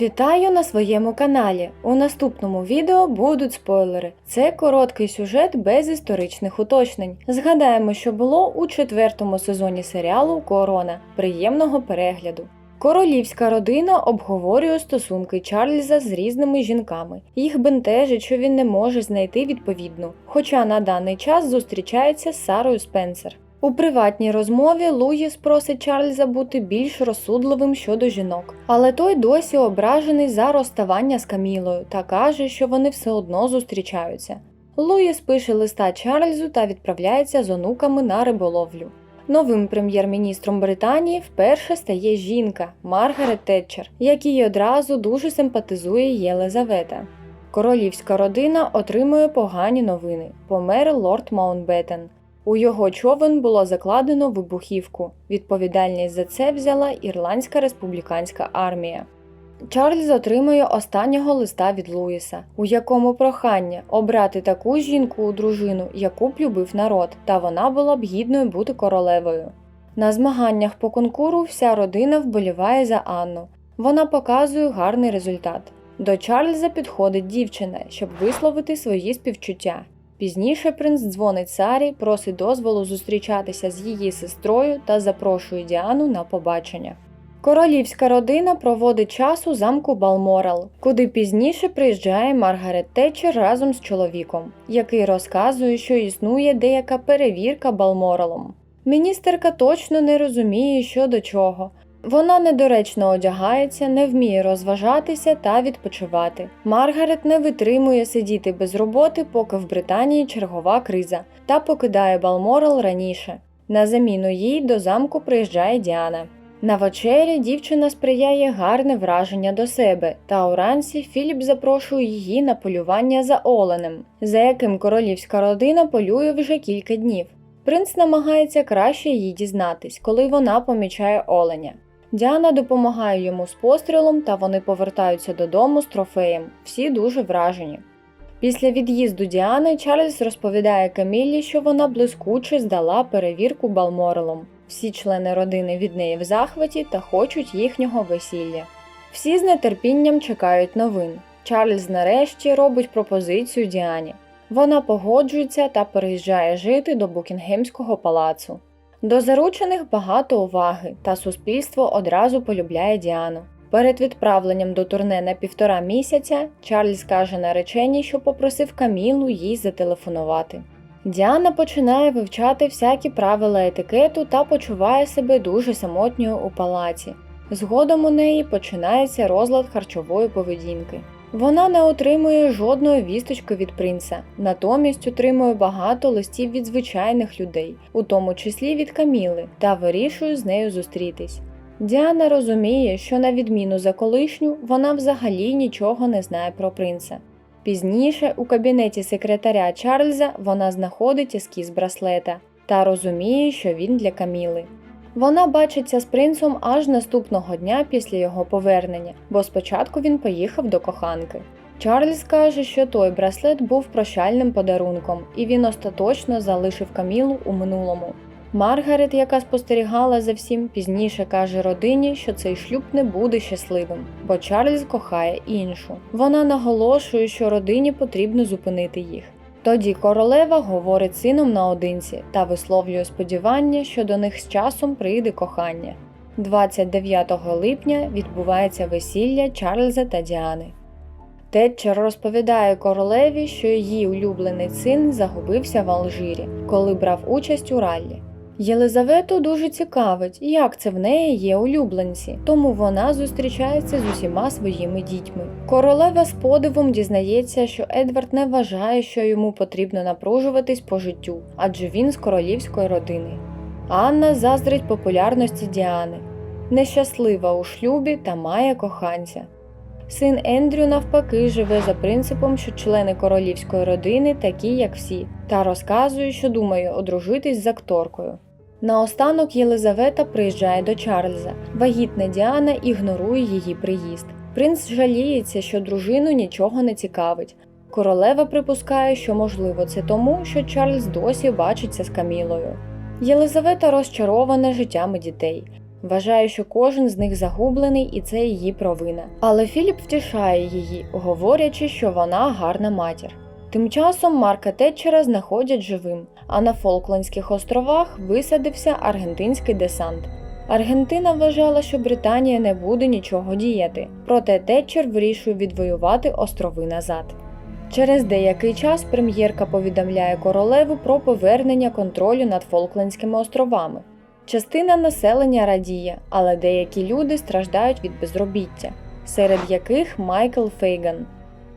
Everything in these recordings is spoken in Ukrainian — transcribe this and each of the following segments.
Вітаю на своєму каналі. У наступному відео будуть спойлери. Це короткий сюжет без історичних уточнень. Згадаємо, що було у четвертому сезоні серіалу Корона. Приємного перегляду. Королівська родина обговорює стосунки Чарльза з різними жінками. Їх бентежить, що він не може знайти відповідну, хоча на даний час зустрічається з Сарою Спенсер. У приватній розмові Луїс просить Чарльза бути більш розсудливим щодо жінок, але той досі ображений за розставання з Камілою та каже, що вони все одно зустрічаються. Луїс пише листа Чарльзу та відправляється з онуками на риболовлю. Новим прем'єр-міністром Британії вперше стає жінка Маргарет Тетчер, якій одразу дуже симпатизує Єлизавета. Королівська родина отримує погані новини. Помер лорд Маунтбеттен. У його човен було закладено вибухівку. Відповідальність за це взяла Ірландська республіканська армія. Чарльз отримує останнього листа від Луїса, у якому прохання обрати таку жінку у дружину, яку б любив народ, та вона була б гідною бути королевою. На змаганнях по конкуру вся родина вболіває за Анну. Вона показує гарний результат. До Чарльза підходить дівчина, щоб висловити свої співчуття. Пізніше принц дзвонить Сарі, просить дозволу зустрічатися з її сестрою та запрошує Діану на побачення. Королівська родина проводить час у замку Балморал, куди пізніше приїжджає Маргарет Тетчер разом з чоловіком, який розказує, що існує деяка перевірка Балморалом. Міністерка точно не розуміє, що до чого. Вона недоречно одягається, не вміє розважатися та відпочивати. Маргарет не витримує сидіти без роботи, поки в Британії чергова криза, та покидає Балморал раніше. На заміну їй до замку приїжджає Діана. На вечері дівчина сприяє гарне враження до себе, та уранці Філіп запрошує її на полювання за оленем, за яким королівська родина полює вже кілька днів. Принц намагається краще їй дізнатись, коли вона помічає оленя. Діана допомагає йому з пострілом, та вони повертаються додому з трофеєм. Всі дуже вражені. Після від'їзду Діани Чарльз розповідає Камілі, що вона блискуче здала перевірку Балморелом. Всі члени родини від неї в захваті та хочуть їхнього весілля. Всі з нетерпінням чекають новин. Чарльз нарешті робить пропозицію Діані. Вона погоджується та переїжджає жити до Букінгемського палацу. До заручених багато уваги, та суспільство одразу полюбляє Діану. Перед відправленням до турне на півтора місяця Чарльз каже нареченій, що попросив Камілу їй зателефонувати. Діана починає вивчати всякі правила етикету та почуває себе дуже самотньою у палаці. Згодом у неї починається розлад харчової поведінки. Вона не отримує жодної вісточки від принца, натомість отримує багато листів від звичайних людей, у тому числі від Каміли, та вирішує з нею зустрітись. Діана розуміє, що на відміну за колишню, вона взагалі нічого не знає про принца. Пізніше у кабінеті секретаря Чарльза вона знаходить ескіз браслета та розуміє, що він для Каміли. Вона бачиться з принцом аж наступного дня після його повернення, бо спочатку він поїхав до коханки. Чарльз каже, що той браслет був прощальним подарунком, і він остаточно залишив Камілу у минулому. Маргарет, яка спостерігала за всім, пізніше каже родині, що цей шлюб не буде щасливим, бо Чарльз кохає іншу. Вона наголошує, що родині потрібно зупинити їх. Тоді королева говорить сином наодинці та висловлює сподівання, що до них з часом прийде кохання. 29 липня відбувається весілля Чарльза та Діани. Тетчер розповідає королеві, що її улюблений син загубився в Алжирі, коли брав участь у раллі. Єлизавету дуже цікавить, як це в неї є улюбленці, тому вона зустрічається з усіма своїми дітьми. Королева з подивом дізнається, що Едвард не вважає, що йому потрібно напружуватись по життю, адже він з королівської родини. Анна заздрить популярності Діани, нещаслива у шлюбі та має коханця. Син Ендрю, навпаки, живе за принципом, що члени королівської родини такі, як всі, та розказує, що думає одружитись з акторкою. Наостанок Єлизавета приїжджає до Чарльза. Вагітна Діана ігнорує її приїзд. Принц жаліється, що дружину нічого не цікавить. Королева припускає, що можливо це тому, що Чарльз досі бачиться з Камілою. Єлизавета розчарована життями дітей. Вважає, що кожен з них загублений і це її провина. Але Філіп втішає її, говорячи, що вона гарна матір. Тим часом Марка Тетчера знаходять живим, а на Фолклендських островах висадився аргентинський десант. Аргентина вважала, що Британія не буде нічого діяти, проте Тетчер вирішує відвоювати острови назад. Через деякий час прем'єрка повідомляє королеву про повернення контролю над Фолклендськими островами. Частина населення радіє, але деякі люди страждають від безробіття, серед яких Майкл Фейган.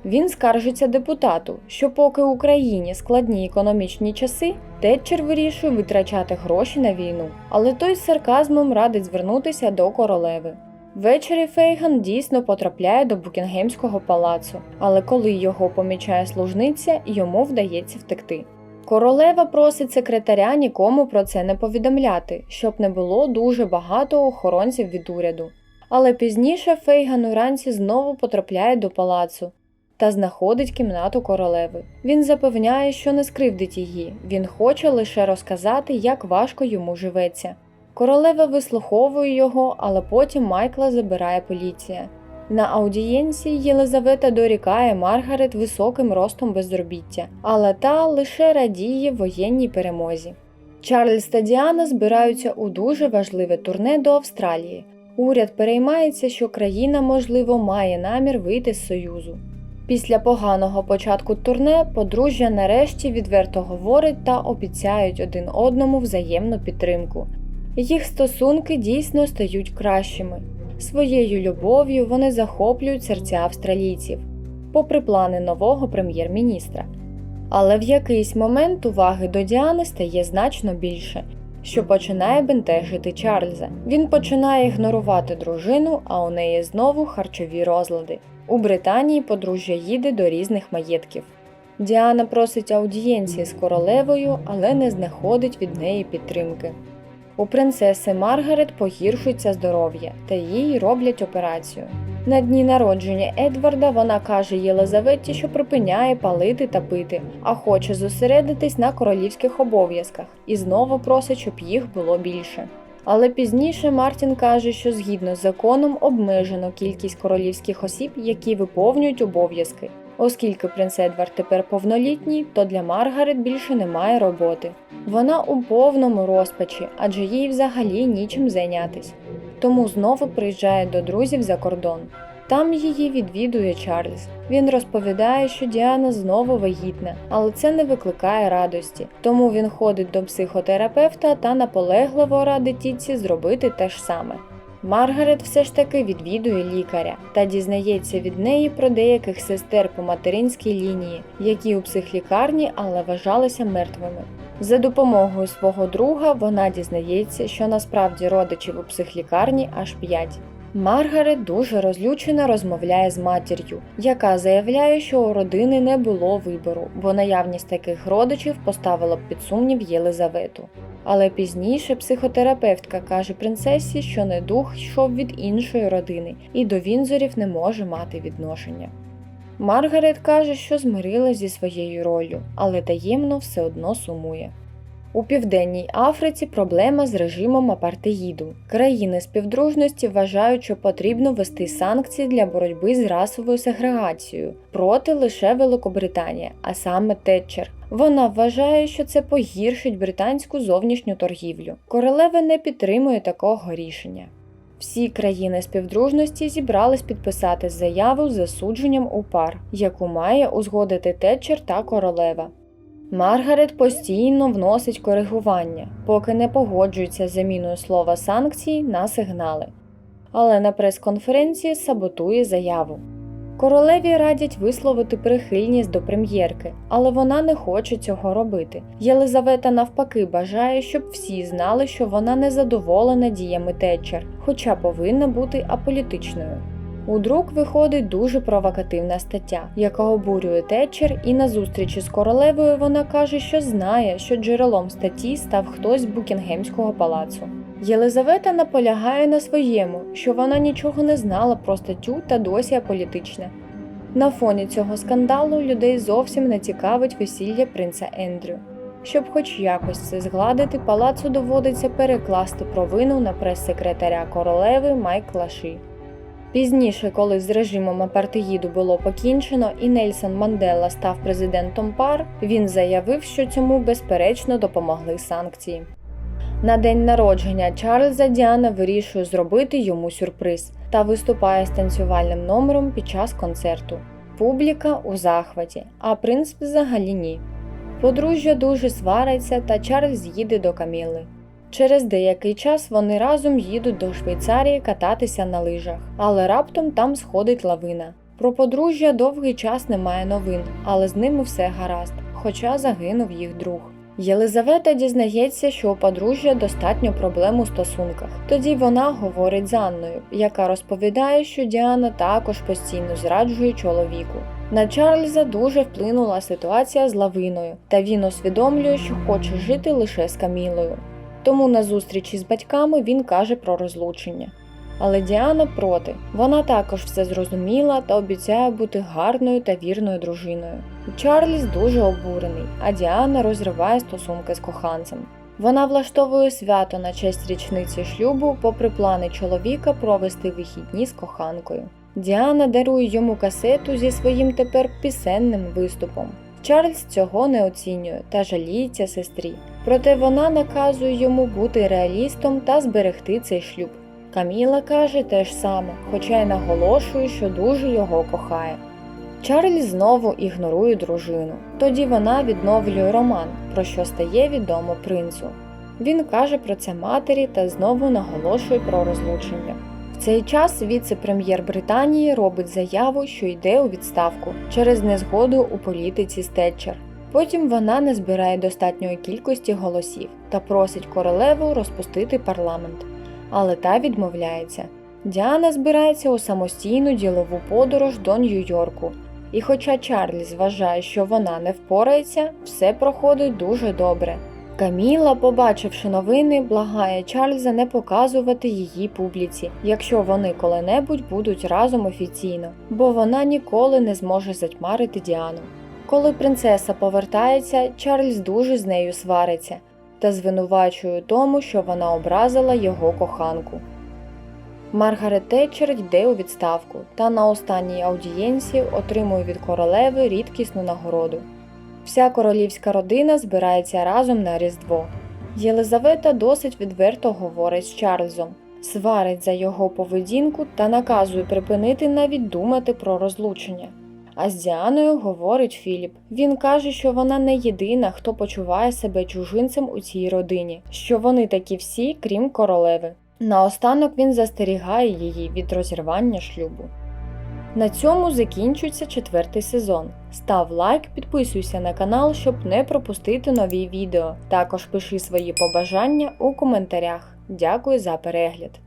Він скаржиться депутату, що поки Україні складні економічні часи, Тетчер вирішує витрачати гроші на війну, але той з сарказмом радить звернутися до королеви. Ввечері Фейган дійсно потрапляє до Букінгемського палацу, але коли його помічає служниця, йому вдається втекти. Королева просить секретаря нікому про це не повідомляти, щоб не було дуже багато охоронців від уряду. Але пізніше Фейган уранці знову потрапляє до палацу та знаходить кімнату королеви. Він запевняє, що не скривдить її, він хоче лише розказати, як важко йому живеться. Королева вислуховує його, але потім Майкла забирає поліція. На аудієнції Єлизавета дорікає Маргарет високим ростом безробіття, але та лише радіє воєнній перемозі. Чарльз та Діана збираються у дуже важливе турне до Австралії. Уряд переймається, що країна, можливо, має намір вийти з Союзу. Після поганого початку турне подружжя нарешті відверто говорить та обіцяють один одному взаємну підтримку. Їх стосунки дійсно стають кращими. Своєю любов'ю вони захоплюють серця австралійців, попри плани нового прем'єр-міністра. Але в якийсь момент уваги до Діани стає значно більше, що починає бентежити Чарльза. Він починає ігнорувати дружину, а у неї знову харчові розлади. У Британії подружжя їде до різних маєтків. Діана просить аудієнції з королевою, але не знаходить від неї підтримки. У принцеси Маргарет погіршується здоров'я, та їй роблять операцію. На дні народження Едварда вона каже Єлизаветі, що припиняє палити та пити, а хоче зосередитись на королівських обов'язках і знову просить, щоб їх було більше. Але пізніше Мартін каже, що згідно з законом обмежено кількість королівських осіб, які виповнюють обов'язки. Оскільки принц Едвард тепер повнолітній, то для Маргарет більше немає роботи. Вона у повному розпачі, адже їй взагалі нічим зайнятись. Тому знову приїжджає до друзів за кордон. Там її відвідує Чарльз. Він розповідає, що Діана знову вагітна, але це не викликає радості. Тому він ходить до психотерапевта та наполегливо радить тітці зробити те ж саме. Маргарет все ж таки відвідує лікаря та дізнається від неї про деяких сестер по материнській лінії, які у психлікарні, але вважалися мертвими. За допомогою свого друга вона дізнається, що насправді родичів у психлікарні аж п'ять. Маргарет дуже розлючена розмовляє з матір'ю, яка заявляє, що у родини не було вибору, бо наявність таких родичів поставила б під сумнів Єлизавету. Але пізніше психотерапевтка каже принцесі, що недух йшов від іншої родини і до Вінзорів не може мати відношення. Маргарет каже, що змирилась зі своєю роллю, але таємно все одно сумує. У Південній Африці проблема з режимом апартеїду. Країни співдружності вважають, що потрібно ввести санкції для боротьби з расовою сегрегацією проти лише Великобританія, а саме Тетчер. Вона вважає, що це погіршить британську зовнішню торгівлю. Королева не підтримує такого рішення. Всі країни співдружності зібрались підписати заяву з засудженням у пар, яку має узгодити Тетчер та королева. Маргарет постійно вносить коригування, поки не погоджується з заміною слова санкції на сигнали. Але на прес-конференції саботує заяву. Королеві радять висловити прихильність до прем'єрки, але вона не хоче цього робити. Єлизавета навпаки бажає, щоб всі знали, що вона не задоволена діями Тетчер, хоча повинна бути аполітичною. У друк виходить дуже провокативна стаття, яка обурює Тетчер, і на зустрічі з королевою вона каже, що знає, що джерелом статті став хтось з Букінгемського палацу. Єлизавета наполягає на своєму, що вона нічого не знала про статтю та досі аполітична. На фоні цього скандалу людей зовсім не цікавить весілля принца Ендрю. Щоб хоч якось це згладити, палацу доводиться перекласти провину на прес-секретаря королеви Майкла Ші. Пізніше, коли з режимом апартеїду було покінчено і Нельсон Мандела став президентом пар, він заявив, що цьому безперечно допомогли санкції. На день народження Чарльза Діана вирішує зробити йому сюрприз та виступає з танцювальним номером під час концерту. Публіка у захваті, а принц взагалі ні. Подружжя дуже свариться, та Чарльз їде до Каміли. Через деякий час вони разом їдуть до Швейцарії кататися на лижах, але раптом там сходить лавина. Про подружжя довгий час немає новин, але з ними все гаразд, хоча загинув їх друг. Єлизавета дізнається, що у подружжя достатньо проблем у стосунках. Тоді вона говорить з Анною, яка розповідає, що Діана також постійно зраджує чоловіку. На Чарльза дуже вплинула ситуація з лавиною, та він усвідомлює, що хоче жити лише з Камілою. Тому на зустрічі з батьками він каже про розлучення. Але Діана проти. Вона також все зрозуміла та обіцяє бути гарною та вірною дружиною. Чарльз дуже обурений, а Діана розриває стосунки з коханцем. Вона влаштовує свято на честь річниці шлюбу, попри плани чоловіка провести вихідні з коханкою. Діана дарує йому касету зі своїм тепер пісенним виступом. Чарльз цього не оцінює та жаліється сестрі. Проте вона наказує йому бути реалістом та зберегти цей шлюб. Каміла каже те ж саме, хоча й наголошує, що дуже його кохає. Чарльз знову ігнорує дружину. Тоді вона відновлює роман, про що стає відомо принцу. Він каже про це матері та знову наголошує про розлучення. В цей час віце-прем'єр Британії робить заяву, що йде у відставку через незгоду у політиці з Тетчер. Потім вона не збирає достатньої кількості голосів та просить королеву розпустити парламент, але та відмовляється. Діана збирається у самостійну ділову подорож до Нью-Йорку, і хоча Чарльз вважає, що вона не впорається, все проходить дуже добре. Каміла, побачивши новини, благає Чарльза не показувати її публіці, якщо вони коли-небудь будуть разом офіційно, бо вона ніколи не зможе затьмарити Діану. Коли принцеса повертається, Чарльз дуже з нею свариться та звинувачує у тому, що вона образила його коханку. Маргарет Тетчер йде у відставку та на останній аудієнсі отримує від королеви рідкісну нагороду. Вся королівська родина збирається разом на Різдво. Єлизавета досить відверто говорить з Чарльзом, сварить за його поведінку та наказує припинити навіть думати про розлучення. А з Діаною говорить Філіп. Він каже, що вона не єдина, хто почуває себе чужинцем у цій родині, що вони такі всі, крім королеви. Наостанок він застерігає її від розірвання шлюбу. На цьому закінчується четвертий сезон. Став лайк, підписуйся на канал, щоб не пропустити нові відео. Також пиши свої побажання у коментарях. Дякую за перегляд!